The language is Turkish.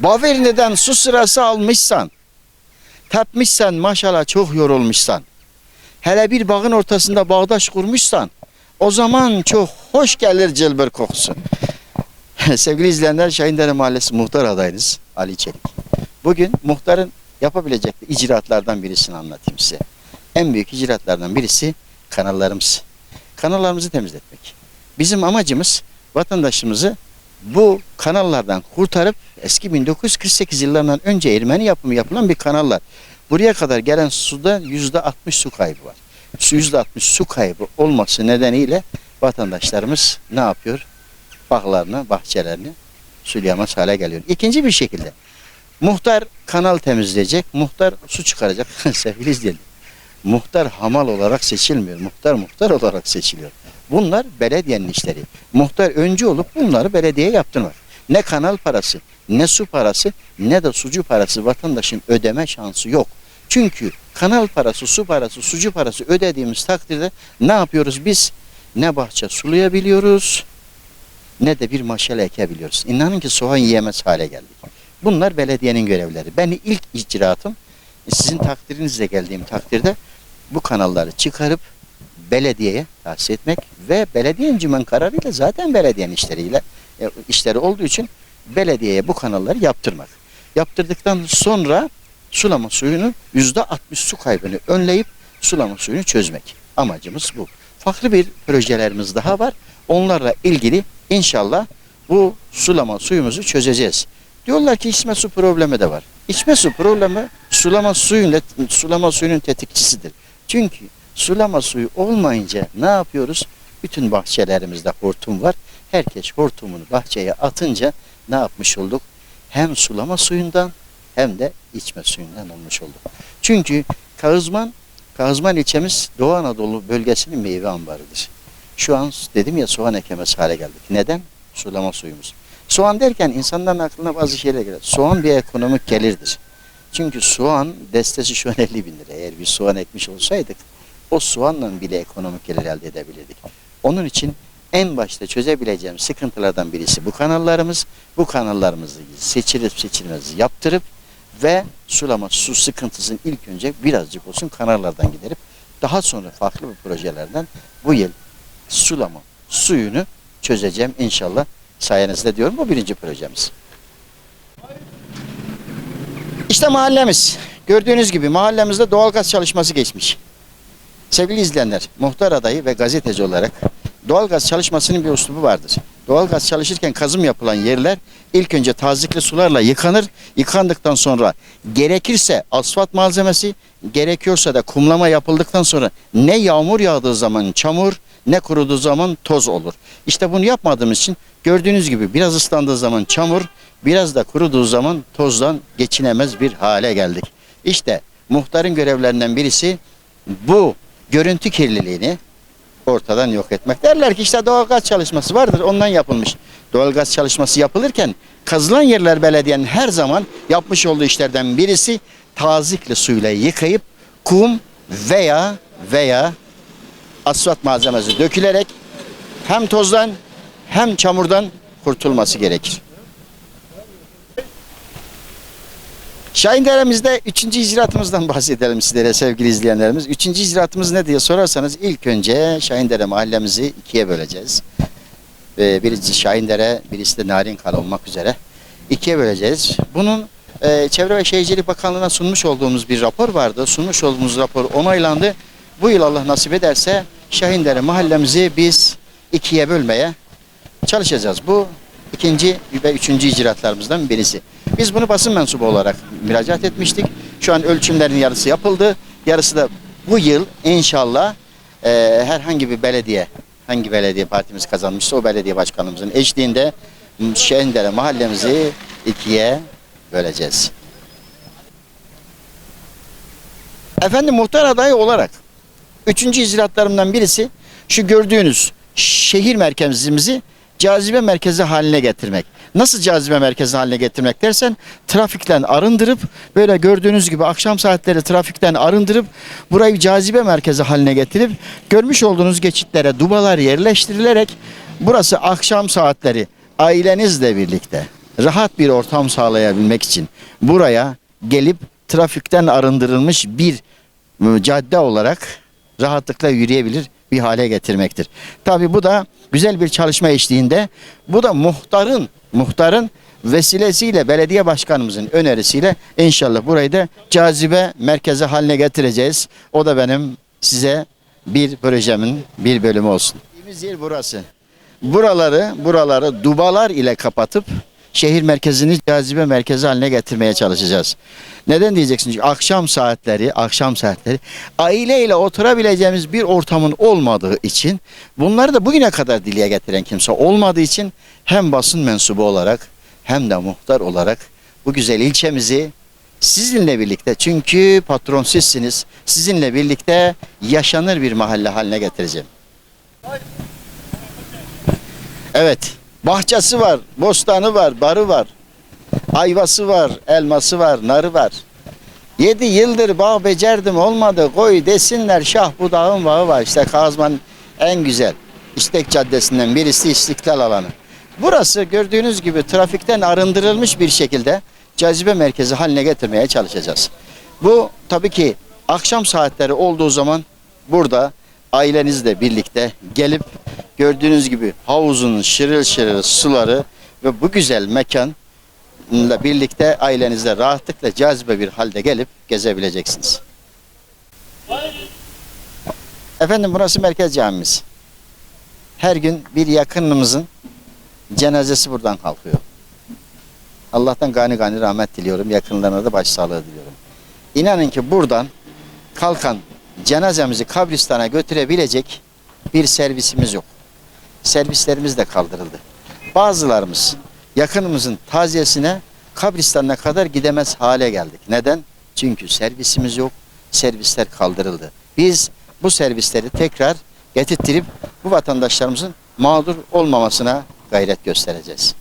Baverine'den su sırası almışsan, tepmişsen maşallah çok yorulmuşsan, hele bir bağın ortasında bağdaş kurmuşsan, o zaman çok hoş gelir cılbır kokusu. Sevgili izleyenler Şahindere Mahallesi muhtar adayınız Ali Çelik. Bugün muhtarın yapabilecek icraatlardan birisini anlatayım size. En büyük icraatlardan birisi kanallarımız. Kanallarımızı temizletmek. Bizim amacımız vatandaşımızı bu kanallardan kurtarıp eski 1948 yıllarından önce Ermeni yapımı yapılan bir kanallar. Buraya kadar gelen suda yüzde 60 su kaybı var. Yüzde 60 su kaybı olması nedeniyle vatandaşlarımız ne yapıyor? Bağlarını, bahçelerini sulayamaz hale geliyor. İkinci bir şekilde muhtar kanal temizleyecek, muhtar su çıkaracak. Sevgili izleyenler, muhtar hamal olarak seçilmiyor. Muhtar muhtar olarak seçiliyor. Bunlar belediyenin işleri. Muhtar öncü olup bunları belediyeye yaptırmak. Ne kanal parası, ne su parası, ne de sucu parası vatandaşın ödeme şansı yok. Çünkü kanal parası, su parası, sucu parası ödediğimiz takdirde ne yapıyoruz biz? Ne bahçe sulayabiliyoruz, ne de bir maşale ekebiliyoruz. İnanın ki soğan yiyemez hale geldik. Bunlar belediyenin görevleri. Ben ilk icraatım sizin takdirinizle geldiğim takdirde bu kanalları çıkarıp belediyeye tahsis etmek ve belediye encümen kararıyla zaten belediyenin işleriyle e, işleri olduğu için belediyeye bu kanalları yaptırmak. Yaptırdıktan sonra sulama suyunu yüzde 60 su kaybını önleyip sulama suyunu çözmek. Amacımız bu. Farklı bir projelerimiz daha var. Onlarla ilgili inşallah bu sulama suyumuzu çözeceğiz. Diyorlar ki içme su problemi de var. İçme su problemi sulama suyun sulama suyunun tetikçisidir. Çünkü sulama suyu olmayınca ne yapıyoruz? Bütün bahçelerimizde hortum var. Herkes hortumunu bahçeye atınca ne yapmış olduk? Hem sulama suyundan hem de içme suyundan olmuş olduk. Çünkü Kağızman, Kağızman ilçemiz Doğu Anadolu bölgesinin meyve ambarıdır. Şu an dedim ya soğan ekemez hale geldik. Neden? Sulama suyumuz. Soğan derken insanların aklına bazı şeyler gelir. Soğan bir ekonomik gelirdir. Çünkü soğan destesi şu an 50 bin lira. Eğer bir soğan ekmiş olsaydık o soğanla bile ekonomik gelir elde edebilirdik. Onun için en başta çözebileceğim sıkıntılardan birisi bu kanallarımız. Bu kanallarımızı seçilip seçilmez yaptırıp ve sulama su sıkıntısını ilk önce birazcık olsun kanallardan giderip daha sonra farklı bir projelerden bu yıl sulama suyunu çözeceğim inşallah sayenizde diyorum. Bu birinci projemiz. İşte mahallemiz. Gördüğünüz gibi mahallemizde doğalgaz çalışması geçmiş. Sevgili izleyenler, muhtar adayı ve gazeteci olarak doğalgaz çalışmasının bir üslubu vardır. Doğalgaz çalışırken kazım yapılan yerler ilk önce tazikli sularla yıkanır. Yıkandıktan sonra gerekirse asfalt malzemesi, gerekiyorsa da kumlama yapıldıktan sonra ne yağmur yağdığı zaman çamur, ne kuruduğu zaman toz olur. İşte bunu yapmadığımız için gördüğünüz gibi biraz ıslandığı zaman çamur, biraz da kuruduğu zaman tozdan geçinemez bir hale geldik. İşte muhtarın görevlerinden birisi bu görüntü kirliliğini ortadan yok etmek. Derler ki işte doğalgaz çalışması vardır ondan yapılmış. Doğalgaz çalışması yapılırken kazılan yerler belediyenin her zaman yapmış olduğu işlerden birisi tazikli suyla yıkayıp kum veya veya asfalt malzemesi dökülerek hem tozdan hem çamurdan kurtulması gerekir. Şahindere'mizde üçüncü icraatımızdan bahsedelim sizlere sevgili izleyenlerimiz. Üçüncü icraatımız ne diye sorarsanız ilk önce Şahindere mahallemizi ikiye böleceğiz. Ee, birisi Şahindere, birisi de Narinkal olmak üzere ikiye böleceğiz. Bunun e, Çevre ve Şehircilik Bakanlığı'na sunmuş olduğumuz bir rapor vardı. Sunmuş olduğumuz rapor onaylandı. Bu yıl Allah nasip ederse Şahindere mahallemizi biz ikiye bölmeye çalışacağız. Bu ikinci ve üçüncü icraatlarımızdan birisi. Biz bunu basın mensubu olarak müracaat etmiştik. Şu an ölçümlerin yarısı yapıldı. Yarısı da bu yıl inşallah e, herhangi bir belediye, hangi belediye partimiz kazanmışsa o belediye başkanımızın eşliğinde Şehindere mahallemizi ikiye böleceğiz. Efendim muhtar adayı olarak üçüncü icraatlarımdan birisi şu gördüğünüz şehir merkezimizi cazibe merkezi haline getirmek. Nasıl cazibe merkezi haline getirmek dersen trafikten arındırıp böyle gördüğünüz gibi akşam saatleri trafikten arındırıp burayı cazibe merkezi haline getirip görmüş olduğunuz geçitlere dubalar yerleştirilerek burası akşam saatleri ailenizle birlikte rahat bir ortam sağlayabilmek için buraya gelip trafikten arındırılmış bir e, cadde olarak rahatlıkla yürüyebilir bir hale getirmektir. Tabi bu da güzel bir çalışma eşliğinde bu da muhtarın muhtarın vesilesiyle belediye başkanımızın önerisiyle inşallah burayı da cazibe merkezi haline getireceğiz. O da benim size bir projemin bir bölümü olsun. Gittiğimiz yer burası. Buraları buraları dubalar ile kapatıp şehir merkezini cazibe merkezi haline getirmeye çalışacağız. Neden diyeceksiniz? Çünkü akşam saatleri, akşam saatleri aileyle oturabileceğimiz bir ortamın olmadığı için bunları da bugüne kadar dile getiren kimse olmadığı için hem basın mensubu olarak hem de muhtar olarak bu güzel ilçemizi sizinle birlikte çünkü patron sizsiniz. Sizinle birlikte yaşanır bir mahalle haline getireceğim. Evet. Bahçesi var, bostanı var, barı var. Ayvası var, elması var, narı var. Yedi yıldır bağ becerdim olmadı koy desinler şah budağın bağı var. İşte Kazman en güzel. İstek Caddesi'nden birisi İstiklal alanı. Burası gördüğünüz gibi trafikten arındırılmış bir şekilde cazibe merkezi haline getirmeye çalışacağız. Bu tabii ki akşam saatleri olduğu zaman burada ailenizle birlikte gelip gördüğünüz gibi havuzun şırıl şırıl suları ve bu güzel mekanla birlikte ailenizle rahatlıkla cazibe bir halde gelip gezebileceksiniz. Efendim burası merkez camimiz. Her gün bir yakınımızın cenazesi buradan kalkıyor. Allah'tan gani gani rahmet diliyorum. Yakınlarına da başsağlığı diliyorum. İnanın ki buradan kalkan cenazemizi kabristana götürebilecek bir servisimiz yok. Servislerimiz de kaldırıldı. Bazılarımız yakınımızın taziyesine kabristanına kadar gidemez hale geldik. Neden? Çünkü servisimiz yok. Servisler kaldırıldı. Biz bu servisleri tekrar getirttirip bu vatandaşlarımızın mağdur olmamasına gayret göstereceğiz.